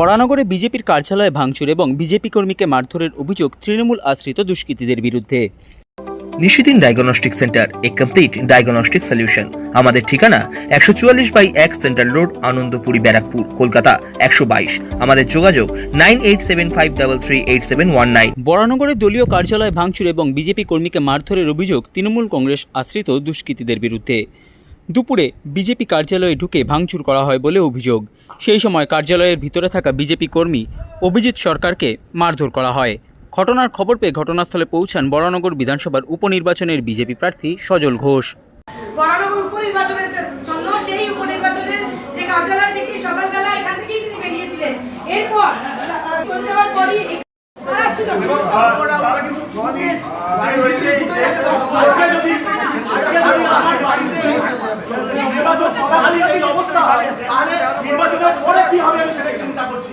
বরানগরে বিজেপির কার্যালয়ে ভাঙচুর এবং বিজেপি কর্মীকে মারধরের অভিযোগ তৃণমূল আশ্রিত দুষ্কৃতীদের বিরুদ্ধে। নিশিদিন ডায়াগনস্টিক সেন্টার এ কমপ্লিট ডায়াগনস্টিক সলিউশন। আমাদের ঠিকানা একশো চুয়াল্লিশ বাই এক সেন্ট্রাল রোড আনন্দপুরি ব্যারাকপুর কলকাতা একশো বাইশ। আমাদের যোগাযোগ nine eight seven five double three eight seven one nine. বরানগরে দলীয় কার্যালয়ে ভাঙচুর এবং বিজেপি কর্মীকে মারধরের অভিযোগ তৃণমূল কংগ্রেস আশ্রিত দুষ্কৃতীদের বিরুদ্ধে। দুপুরে বিজেপি কার্যালয়ে ঢুকে ভাঙচুর করা হয় বলে অভিযোগ। সেই সময় কার্যালয়ের ভিতরে থাকা বিজেপি কর্মী অভিজিৎ সরকারকে মারধর করা হয়। ঘটনার খবর পেয়ে ঘটনাস্থলে পৌঁছান বরানগর বিধানসভার উপনির্বাচনের বিজেপি প্রার্থী সজল ঘোষ। বরানগর উপনির্বাচনের জন্য সেই উপনির্বাচনের যে কার্যালয় থেকে সকালবেলা এখান থেকেই তিনি বেরিয়েছিলেন। এরপর চলে যাওয়ার পরই ছিল? চলাকালীন এই অবস্থা তাহলে নির্বাচনের পরে কি হবে আমি সেটাই চিন্তা করছি